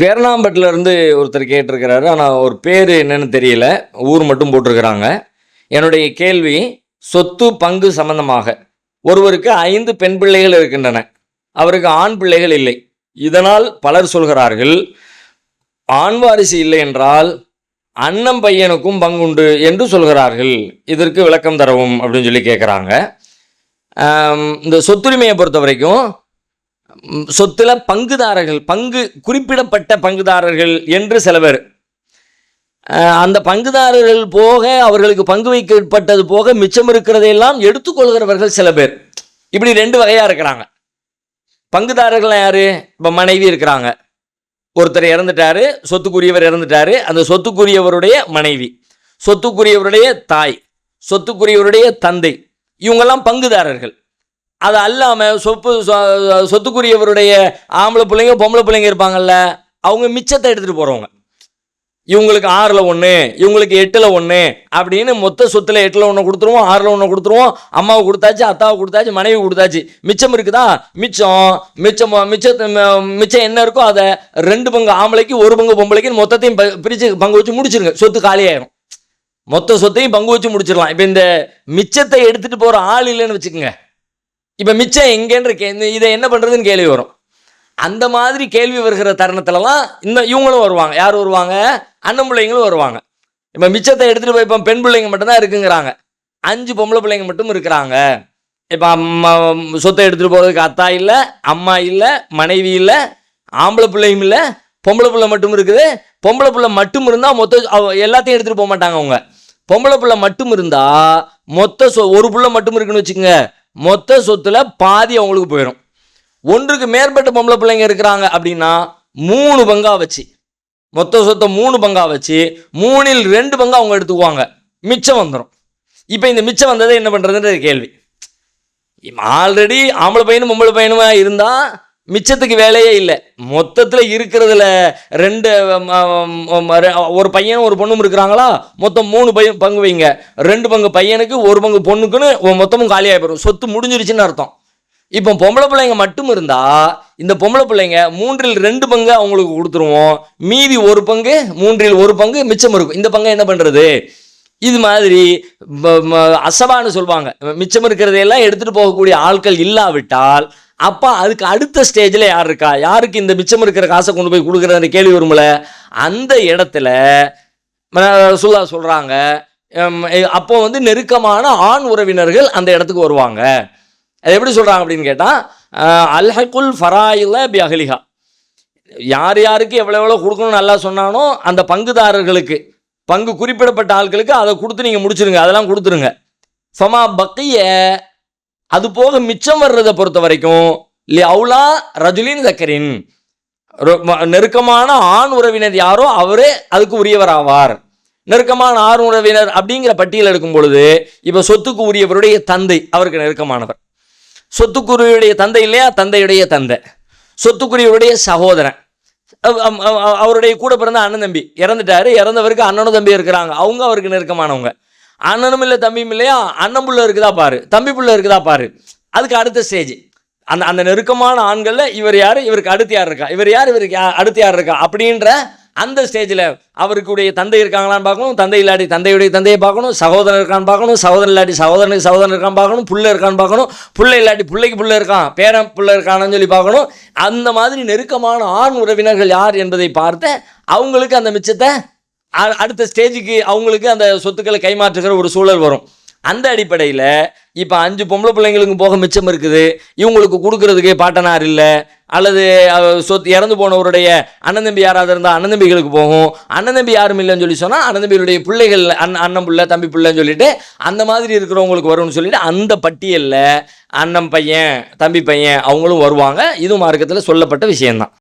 பேரணாம்பட்டில் இருந்து ஒருத்தர் கேட்டிருக்கிறாரு. ஆனால் ஒரு பேர் என்னன்னு தெரியல. ஊர் மட்டும் போட்டிருக்கிறாங்க. என்னுடைய கேள்வி சொத்து பங்கு சம்பந்தமாக. ஒருவருக்கு ஐந்து பெண் பிள்ளைகள் இருக்கின்றன. அவருக்கு ஆண் பிள்ளைகள் இல்லை. இதனால் பலர் சொல்கிறார்கள் ஆண் வாரிசு இல்லை என்றால் அண்ணன் பையனுக்கும் பங்குண்டு என்று சொல்கிறார்கள். இதற்கு விளக்கம் தரவும் அப்படின்னு சொல்லி கேட்குறாங்க இந்த சொத்துரிமையை பொறுத்த வரைக்கும் சொத்துல பங்குதாரர்கள் பங்கு குறிப்பிடப்பட்ட பங்குதாரர்கள் என்று சில பேர். அந்த பங்குதாரர்கள் போக அவர்களுக்கு பங்கு வைக்கப்பட்டது போக மிச்சம் இருக்கிறதையெல்லாம் எடுத்துக்கொள்கிறவர்கள் சில பேர். இப்படி ரெண்டு வகையாக இருக்கிறாங்க. பங்குதாரர்கள் யார்? இப்போ மனைவி இருக்கிறாங்க. ஒருத்தர் இறந்துட்டாரு சொத்துக்குரியவர் இறந்துட்டாரு. அந்த சொத்துக்குரியவருடைய மனைவி சொத்துக்குரியவருடைய தாய் சொத்துக்குரியவருடைய தந்தை. இவங்கெல்லாம் பங்குதாரர்கள். அது அல்லாமல் சொப்பு சொ- சொத்துக்குரியவருடைய ஆம்பளை பிள்ளைங்க பொம்பளை பிள்ளைங்க இருப்பாங்கல்ல அவங்க மிச்சத்தை எடுத்துகிட்டு போகிறவங்க இவங்களுக்கு ஆறில் ஒன்று இவங்களுக்கு எட்டில் ஒன்று அப்படின்னு மொத்த சொத்தில் எட்டில் ஒன்று கொடுத்துருவோம் ஆறில் ஒன்று கொடுத்துருவோம். அம்மாவை கொடுத்தாச்சு அத்தாவை கொடுத்தாச்சு மனைவி கொடுத்தாச்சு. மிச்சம் இருக்குதா? மிச்சம். மிச்சம் மிச்சத்தை மிச்சம் என்ன இருக்கோ அதை ரெண்டு பங்கு ஆம்பளைக்கு ஒரு பங்கு பொம்பளைக்கு மொத்தத்தையும் ப- பிரிச்சு பங்கு வச்சு முடிச்சிருங்க. சொத்து காலியாயிரும் மொத்த சொத்தையும் பங்கு வச்சு முடிச்சிடலாம். இப்போ இந்த மிச்சத்தை எடுத்துகிட்டு போகிற ஆள் இல்லைன்னு வச்சுக்கோங்க. இப்போ மிச்சம் எங்கேன்னு கே இதை என்ன பண்ணுறதுன்னு கேள்வி வரும். அந்த மாதிரி கேள்வி வருகிற தருணத்துலலாம் இந்த இவங்களும் வருவாங்க. யார் வருவாங்க? அண்ணன் பிள்ளைங்களும் வருவாங்க. இப்போ மிச்சத்தை எடுத்துகிட்டு போய் இப்போ பெண் பிள்ளைங்க மட்டும்தான் இருக்குங்கிறாங்க. அஞ்சு பொம்பளை பிள்ளைங்க மட்டும் இருக்கிறாங்க. இப்போ அம்மா சொத்தை எடுத்துகிட்டு போகிறதுக்கு அத்தா இல்லை அம்மா இல்லை மனைவி இல்லை ஆம்பளை பிள்ளையும் இல்லை பொம்பளை பிள்ளை மட்டும் இருக்குது. பொம்பளை பிள்ளை மட்டும் இருந்தால் மொத்த அவ- எல்லாத்தையும் எடுத்துகிட்டு போக மாட்டாங்க அவங்க. பொம்பளை பிள்ளை மட்டும் இருந்தால் மொத்த சொ ஒரு பிள்ளை மட்டும் இருக்குன்னு வச்சுக்கோங்க. மொத்த சொத்தில் பாதி அவங்களுக்கு போயிடும் ஒன்றுக்கு மேற்பட்ட பொம்பளை பிள்ளைங்க இருக்கிறாங்க அப்படின்னா மூணு பங்கா வச்சு மொத்த சொத்தை மூணு பங்கா வச்சு மூணில் ரெண்டு பங்கா அவங்க எடுத்துக்குவாங்க. மிச்சம் வந்துடும் இப்போ இந்த மிச்சம் வந்ததை என்ன பண்ணுறதுன்ற கேள்வி. ஆல்ரெடி ஆம்பளை பையனும் பொம்பளை பையனுமா இருந்தால் மிச்சத்துக்கு வேலையே இல்லை. மொத்தத்தில் இருக்கிறதுல ரெண்டு ஒரு பையனும் ஒரு பொண்ணும் இருக்கிறாங்களா? மொத்தம் மூணு பையன் பங்கு வைங்க. ரெண்டு பங்கு பையனுக்கு ஒரு பங்கு பொண்ணுக்குன்னு மொத்தமும் காலியாக போயிடும். சொத்து முடிஞ்சிருச்சுன்னு அர்த்தம். இப்போ பொம்பளை பிள்ளைங்க மட்டும் இருந்தால் இந்த பொம்பளை பிள்ளைங்க மூன்றில் ரெண்டு பங்கு அவங்களுக்கு கொடுத்துருவோம். மீதி ஒரு பங்கு மூன்றில் ஒரு பங்கு மிச்சம் இருக்கும். இந்த பங்கை என்ன பண்ணுறது இது மாதிரி அசவான்னு சொல்லுவாங்க மிச்சம் இருக்கிறதையெல்லாம் எடுத்துகிட்டு போகக்கூடிய ஆட்கள் இல்லாவிட்டால் அப்போ அதுக்கு அடுத்த ஸ்டேஜில் யார் இருக்கா? யாருக்கு இந்த மிச்சம் இருக்கிற காசை கொண்டு போய் கொடுக்குறதுன்னு கேள்வி வரும்ல? அந்த இடத்துல சுல்லா சொல்கிறாங்க அப்போ வந்து நெருக்கமான ஆண் உறவினர்கள் அந்த இடத்துக்கு வருவாங்க. அது எப்படி சொல்கிறாங்க அப்படின்னு கேட்டால் அல்ஹகுல் ஃபராயில பி அகலிஹா யார் யாருக்கு எவ்வளோ எவ்வளோ கொடுக்கணும்னு நல்லா சொன்னானோ அந்த பங்குதாரர்களுக்கு பங்கு குறிப்பிடப்பட்ட ஆட்களுக்கு அதை கொடுத்து நீங்கள் முடிச்சிருங்க அதெல்லாம் கொடுத்துருங்க. ஃபமா பக்கிய அது போக மிச்சம் வர்றதை பொறுத்த வரைக்கும் லி அவுலா ரஜுலின் ஜக்கரின் ரொ- நெருக்கமான ஆண் உறவினர் யாரோ அவரே அதுக்கு உரியவர் ஆவார் நெருக்கமான ஆண் உறவினர் அப்படிங்கிற பட்டியல் எடுக்கும் பொழுது இப்போ சொத்துக்கு உரியவருடைய தந்தை அவருக்கு நெருக்கமானவர். சொத்துக்குரியவருடைய தந்தை இல்லையா? தந்தையுடைய தந்தை. சொத்துக்குரியவருடைய சகோதரன். அவருடைய கூட பிறந்த அண்ணன் தம்பி இறந்துட்டாரு. இறந்தவருக்கு அண்ணனும் தம்பி இருக்கிறாங்க. அவங்க அவருக்கு நெருக்கமானவங்க. அண்ணனும் இல்லை தம்பியும் இல்லையா? அண்ணன் புள்ள இருக்குதா பாரு. தம்பி புள்ள இருக்குதா பாரு. அதுக்கு அடுத்த ஸ்டேஜ் அந்த அந்த நெருக்கமான ஆண்களில் இவர் யார்? இவருக்கு அடுத்து யார் இருக்கா? இவர் யார்? இவருக்கு அடுத்து யார் இருக்கா? அப்படின்ற அந்த ஸ்டேஜில் அவருக்குடைய தந்தை இருக்காங்களான்னு பார்க்கணும். தந்தை இல்லாட்டி தந்தையுடைய தந்தையை பார்க்கணும். சகோதரன் இருக்கான்னு பார்க்கணும். சகோதரன் இல்லாட்டி சகோதரனுக்கு சகோதரன் இருக்கான்னு பார்க்கணும். புள்ள இருக்கான்னு பார்க்கணும். புள்ள இல்லாட்டி பிள்ளைக்கு புள்ள இருக்கான் பேரன் புள்ள இருக்கான்னு சொல்லி பார்க்கணும். அந்த மாதிரி நெருக்கமான ஆண் உறவினர்கள் யார் என்பதை பார்த்து அவங்களுக்கு அந்த மிச்சத்தை அடுத்த ஸ்டேஜுக்கு அவங்களுக்கு அந்த சொத்துக்களை கைமாற்றுகிற ஒரு சூழல் வரும். அந்த அடிப்படையில் இப்போ அஞ்சு பொம்பளை பிள்ளைங்களுக்கு போக மிச்சம் இருக்குது. இவங்களுக்கு கொடுக்கறதுக்கு பாட்டனார் இல்லை. அல்லது சொத்து இறந்து போனவருடைய அண்ணன் தம்பி யாராவது இருந்தால் அண்ணன் தம்பிகளுக்கு போகும். அண்ணன் தம்பி யாரும் இல்லைன்னு சொல்லி சொன்னால் அண்ணன் தம்பியுடைய பிள்ளைகள் அண்ணன் அண்ணன் பிள்ளை தம்பி பிள்ளைன்னு சொல்லிட்டு அந்த மாதிரி இருக்கிறவங்களுக்கு வரும்னு சொல்லிட்டு அந்த பட்டியலில் அண்ணன் பையன் தம்பி பையன் அவங்களும் வருவாங்க. இது மார்க்கத்தில் சொல்லப்பட்ட விஷயம்தான்.